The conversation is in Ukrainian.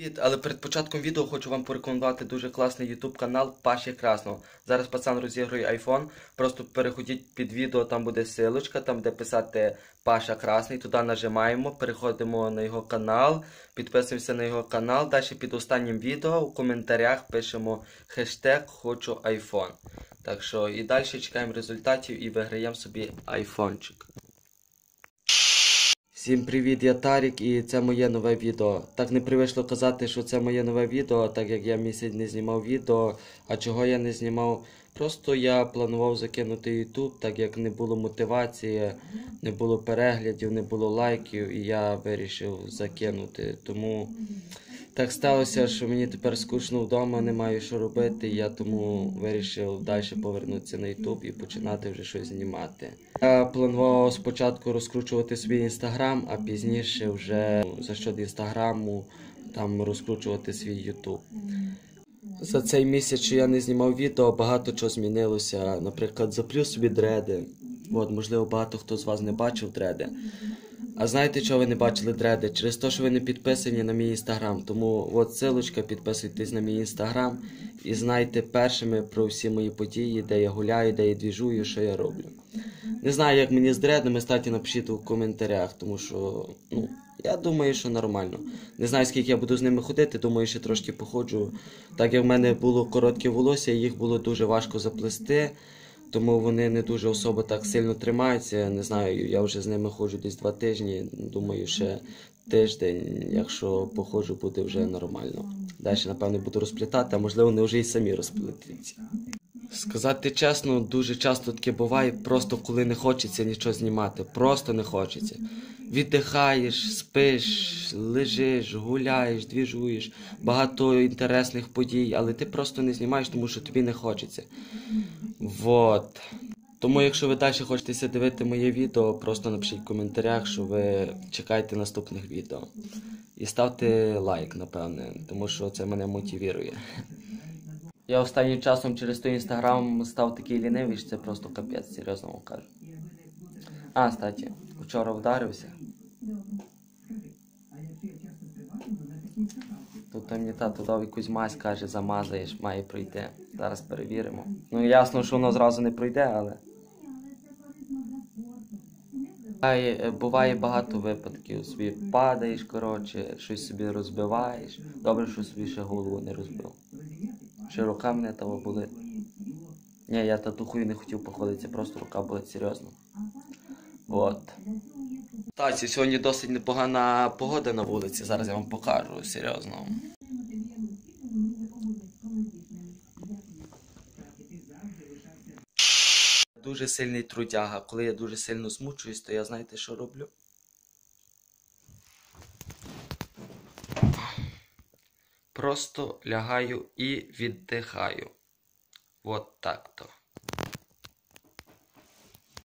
Привіт, але перед початком відео хочу вам порекомендувати дуже класний YouTube канал Паші Красного. Зараз пацан розігрує iPhone. Просто переходіть під відео, там буде силочка, там де писати Паша Красний. Туди нажимаємо, переходимо на його канал, підписуємося на його канал. Далі під останнім відео у коментарях пишемо хештег Хочу iPhone. Так що і далі чекаємо результатів і виграємо собі айфончик. Всім привіт, я Тарік і це моє нове відео. Так не привично казати, що це моє нове відео, так як я місяць не знімав відео. А чого я не знімав? Просто я планував закинути YouTube, так як не було мотивації, не було переглядів, не було лайків, і я вирішив закинути. Тому так сталося, що мені тепер скучно вдома, не маю що робити. Я тому вирішив далі повернутися на YouTube і починати вже щось знімати. Я планував спочатку розкручувати свій інстаграм, а пізніше вже за що до інстаграму там розкручувати свій YouTube. За цей місяць, що я не знімав відео, багато чого змінилося. Наприклад, заплю собі дреди. От, можливо, багато хто з вас не бачив дреди. А знаєте, чого ви не бачили дреди? Через те, що ви не підписані на мій інстаграм. Тому от ссылочка, підписуйтесь на мій інстаграм і знайте першими про всі мої події, де я гуляю, де я двіжую, що я роблю. Не знаю, як мені з дредами, статі напишіть у коментарях, тому що, ну, я думаю, що нормально. Не знаю, скільки я буду з ними ходити, думаю, ще трошки походжу. Так як в мене було коротке волосся, їх було дуже важко заплести, тому вони не дуже особо так сильно тримаються. Не знаю, я вже з ними ходжу десь два тижні. Думаю, ще тиждень, якщо походжу, буде вже нормально. Далі, напевно, буду розплітати, а можливо, вони вже і самі розплетуться. Сказати чесно, дуже часто таке буває, просто коли не хочеться нічого знімати, просто не хочеться. Віддихаєш, спиш, лежиш, гуляєш, двіжуєш, багато інтересних подій, але ти просто не знімаєш, тому що тобі не хочеться. Вот. Тому, якщо ви далі хочете дивити моє відео, просто напишіть в коментарях, що ви чекаєте наступних відео. І ставте лайк, напевне, тому що це мене мотивує. Я останнім часом через той інстаграм став такий лінивий, це просто капець, серйозно вам кажу. А, кстати, вчора вдарився. Тут мені тато дав якусь мазь, каже, замазаєш, має пройти. Зараз перевіримо. Ну ясно, що воно зразу не пройде, але. Буває, буває багато випадків. Собі падаєш, коротше, щось собі розбиваєш. Добре, що собі ще голову не розбив. Ще рука мене того болить. Ні, я татухою не хотів походити, просто рука болить серйозно. От. Таці, сьогодні досить непогана погода на вулиці, зараз я вам покажу, серйозно. Дуже сильний трудяга. Коли я дуже сильно змучуюсь, то я знаєте, що роблю? Просто лягаю і віддихаю. От так то.